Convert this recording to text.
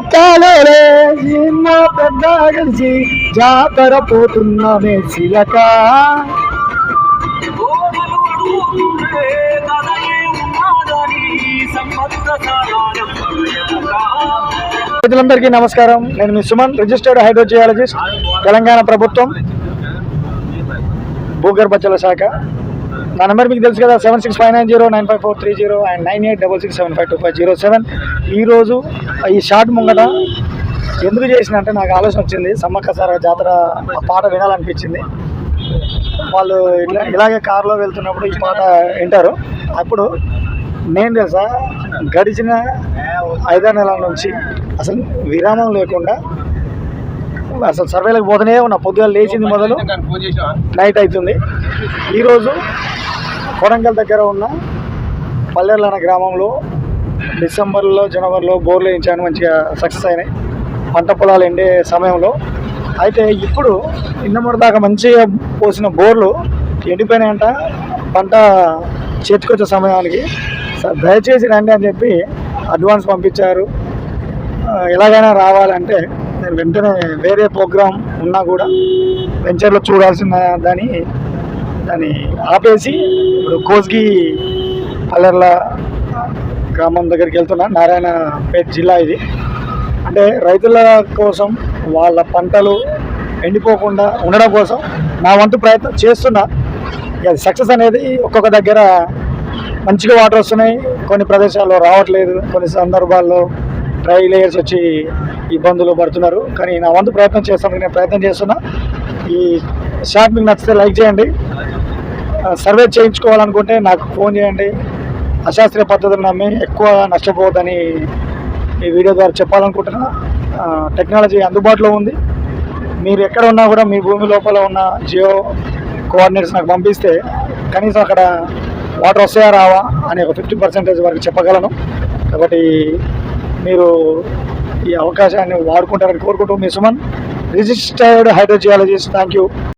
ఉయ్యాలే నిన్న పెద్ద కలిసి జాతర పోతున్నామే శిలక ప్రజలందరికీ నమస్కారం. నేను మీ సుమన్ రిజిస్టర్డ్ హైడ్రోజియాలజిస్ట్ తెలంగాణ ప్రభుత్వం భూగర్భ జల శాఖ. నా నెంబర్ మీకు తెలుసు కదా seven six five nine zero nine five four three zero and nine eight double six seven five two five zero seven ఈరోజు ఈ షార్ట్ ముంగట ఎందుకు చేసిన అంటే నాకు ఆలోచన వచ్చింది. సమ్మక్క సార జాతర ఆ పాట వినాలనిపించింది. వాళ్ళు ఇట్లా ఇలాగే కారులో వెళ్తున్నప్పుడు ఈ పాట వింటారు. అప్పుడు నేను తెలుసా గడిచిన ఐదారు నెలల నుంచి అసలు విరామం లేకుండా అసలు సర్వేలకు పోతూనే ఉన్నా. పొద్దుగా లేచింది మొదలు నైట్ అవుతుంది. ఈరోజు కొడంగల్ దగ్గర ఉన్న పల్లెర్ల అనే గ్రామంలో డిసెంబర్లో జనవరిలో బోర్లు వేయించాను మంచిగా సక్సెస్ అయినాయి. పంట పొలాలు ఎండే సమయంలో. అయితే ఇప్పుడు ఇన్నమూడు దాకా మంచిగా పోసిన బోర్లు ఎండిపోయినాయంట. పంట చేతికొచ్చే సమయానికి దయచేసి రండి అని చెప్పి అడ్వాన్స్ పంపించారు. ఎలాగైనా రావాలంటే నేను వెంటనే వేరే ప్రోగ్రాం ఉన్నా కూడా వెంచర్లో చూడాల్సిన దాని దాన్ని ఆపేసి ఇప్పుడు కోస్గి పల్లెర్ల గ్రామం దగ్గరికి వెళ్తున్నా. నారాయణపేట జిల్లా ఇది. అంటే రైతుల కోసం వాళ్ళ పంటలు ఎండిపోకుండా ఉండడం కోసం నా వంతు ప్రయత్నం చేస్తున్నా. ఇక సక్సెస్ అనేది ఒక్కొక్క దగ్గర మంచిగా వాటర్ వస్తున్నాయి. కొన్ని ప్రదేశాల్లో రావట్లేదు. కొన్ని సందర్భాల్లో డ్రై లేయర్స్ వచ్చి ఇబ్బందులు పడుతున్నారు. కానీ నా వంతు ప్రయత్నం చేస్తాను నేను ప్రయత్నం చేస్తున్నా. ఈ షార్ట్ మీకు నచ్చితే లైక్ చేయండి. సర్వే చేయించుకోవాలనుకుంటే నాకు ఫోన్ చేయండి. అశాస్త్రీయ పద్ధతులు నమ్మి ఎక్కువ నష్టపోవద్దని ఈ వీడియో ద్వారా చెప్పాలనుకుంటున్నా. టెక్నాలజీ అందుబాటులో ఉంది. మీరు ఎక్కడ ఉన్నా కూడా మీ భూమి లోపల ఉన్న జియో కోఆర్డినేట్స్ నాకు పంపిస్తే కనీసం అక్కడ వాటర్ వస్తాయా రావా అని ఒక ఫిఫ్టీ పర్సెంటేజ్ వరకు చెప్పగలను. కాబట్టి మీరు ఈ అవకాశాన్ని వాడుకుంటారని కోరుకుంటూ మీ Suman. Registered hydrogeologist thank you